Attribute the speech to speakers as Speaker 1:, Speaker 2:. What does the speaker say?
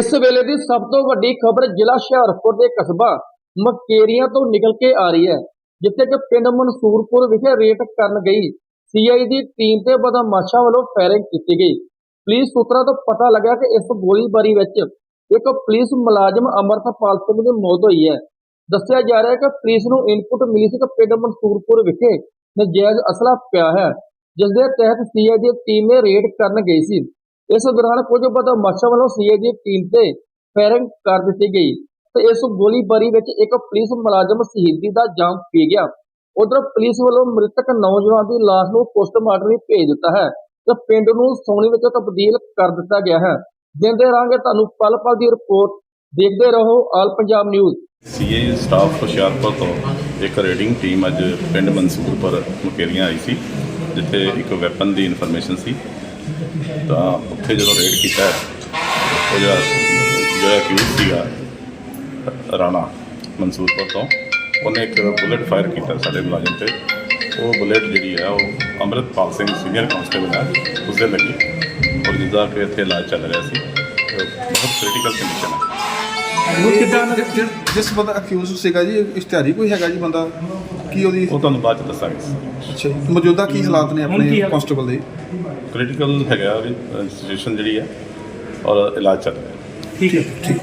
Speaker 1: ਇਸ ਵੇਲੇ ਦੀ ਸਭ ਤੋਂ ਵੱਡੀ ਖਬਰ ਜ਼ਿਲ੍ਹਾ ਹੁਸ਼ਿਆਰਪੁਰ ਦੇ ਕਸਬਾ ਮਕੇਰੀਆਂ ਤੋਂ ਨਿਕਲ ਕੇ ਆ ਰਹੀ ਹੈ, ਜਿੱਥੇ ਕਿ ਪਿੰਡ ਮਨਸੂਰਪੁਰ ਵਿਖੇ ਰੇਟ ਕਰਨ ਗਈ ਸੀਆਈ ਦੀ ਟੀਮ ਤੇ ਬਦਮਾਸ਼ਾਂ ਵੱਲੋਂ ਫਾਇਰਿੰਗ ਕੀਤੀ ਗਈ। ਪੁਲਿਸ ਸੂਤਰਾਂ ਤੋਂ ਪਤਾ ਲੱਗਾ ਕਿ ਇਸ ਗੋਲੀਬਾਰੀ ਵਿੱਚ ਇੱਕ ਪੁਲਿਸ ਮੁਲਾਜ਼ਮ ਅਮਰਤਪਾਲ ਸਿੰਘ ਦੀ ਮੌਤ ਹੋਈ ਹੈ। ਦੱਸਿਆ ਜਾ ਰਿਹਾ ਹੈ ਕਿ ਪੁਲਿਸ ਨੂੰ ਇਨਪੁਟ ਮਿਲੀ ਸੀ ਕਿ ਪਿੰਡ ਮਨਸੂਰਪੁਰ ਵਿਖੇ ਨਜਾਇਜ਼ ਅਸਲਾ ਪਿਆ ਹੈ, ਜਿਸ ਦੇ ਤਹਿਤ ਸੀਆਈ ਦੀ ਟੀਮ ਨੇ ਰੇਡ ਕਰਨ ਗਈ ਸੀ। ਇਸ ਦੌਰਾਨ ਕੁਝ ਬਦਮਾਸ਼ਾਂ ਵੱਲੋਂ ਸੀਆਈ ਟੀਮ ਤੇ ਫਾਇਰਿੰਗ ਕਰ ਦਿੱਤੀ ਗਈ ਤੇ ਇਸ ਗੋਲੀਬਾਰੀ ਵਿੱਚ ਇੱਕ ਪੁਲਿਸ ਮੁਲਾਜ਼ਮ ਸ਼ਹੀਦੀ ਦਾ ਜਾਮ ਪੀ ਗਿਆ। ਉਧਰ ਪੁਲਿਸ ਵੱਲੋਂ ਮ੍ਰਿਤਕ ਨੌਜਵਾਨ ਦੀ ਲਾਸ਼ ਨੂੰ ਪੋਸਟਮਾਰਟਮ ਲਈ ਭੇਜ ਦਿੱਤਾ ਹੈ ਤੇ ਪਿੰਡ ਨੂੰ ਸੋਨੀ ਵਿੱਚ ਤਬਦੀਲ ਕਰ ਦਿੱਤਾ ਗਿਆ ਹੈ। ਦਿੰਦੇ ਰਹਾਂਗੇ ਤੁਹਾਨੂੰ ਪਲ ਪਲ ਦੀ ਰਿਪੋਰਟ ਦੇਖਦੇ ਰਹੋ, all Punjab news.
Speaker 2: CA staff Hoshiarpur ਤੋਂ ਇੱਕ ਰੇਡਿੰਗ ਟੀਮ ਅੱਜ ਪਿੰਡ ਮਨਸੂਰਪੁਰ ਮੁਕੇਰੀਆਂ ਆਈ ਸੀ, ਜਿੱਥੇ ਇੱਕ ਵੈਪਨ ਦੀ ਇਨਫੋਰਮੇਸ਼ਨ ਸੀ। ਤਾਂ ਉੱਥੇ ਜਦੋਂ ਰੇਡ ਕੀਤਾ ਉਹ ਜਿਹੜਾ ਜਿਹੜਾ ਅਕਿਊਜ਼ ਸੀਗਾ ਰਾਣਾ ਮਨਸੂਰਪੁਰ ਤੋਂ, ਉਹਨੇ ਇੱਕ ਬੁਲੇਟ ਫਾਇਰ ਕੀਤਾ ਸਾਡੇ ਮੁਲਾਜ਼ਮ ਤੇ। ਉਹ ਬੁਲੇਟ ਜਿਹੜੀ ਹੈ, ਉਹ ਅੰਮ੍ਰਿਤਪਾਲ ਸਿੰਘ ਸੀਨੀਅਰ ਕਾਂਸਟੇਬਲ ਹੈ, ਉਸਦੇ ਲੱਗੀ। ਔਰ ਜਿੱਦਾਂ ਕਿ ਇੱਥੇ ਇਲਾਜ ਚੱਲ ਰਿਹਾ ਸੀ ਬਹੁਤ ਕ੍ਰਿਟੀਕਲ ਕੰਡੀਸ਼ਨ ਹੈ।
Speaker 3: ਉਹ ਕਿਦਾਂ ਜਿਸ ਬੰਦਾ ਅਕਿਊਜ਼ ਸੀਗਾ ਜੀ ਇਸ਼ਤਿਹਾਰੀ ਕੋਈ ਹੈਗਾ ਜੀ ਬੰਦਾ? ਕੀ ਉਹਦੀ
Speaker 2: ਉਹ ਤੁਹਾਨੂੰ ਬਾਅਦ ਚ ਦੱਸਾਂਗੇ।
Speaker 3: ਅੱਛਾ ਜੀ। ਮੌਜੂਦਾ ਕੀ ਹਾਲਾਤ ਨੇ ਆਪਣੇ ਕਾਂਸਟੇਬਲ ਦੇ?
Speaker 2: ਕ੍ਰਿਟੀਕਲ ਹੈਗਾ ਉਹਦੀ ਸਿਚੁਏਸ਼ਨ ਜਿਹੜੀ ਹੈ ਔਰ ਇਲਾਜ ਚੱਲ ਰਿਹਾ।
Speaker 3: ਠੀਕ ਹੈ। ਠੀਕ।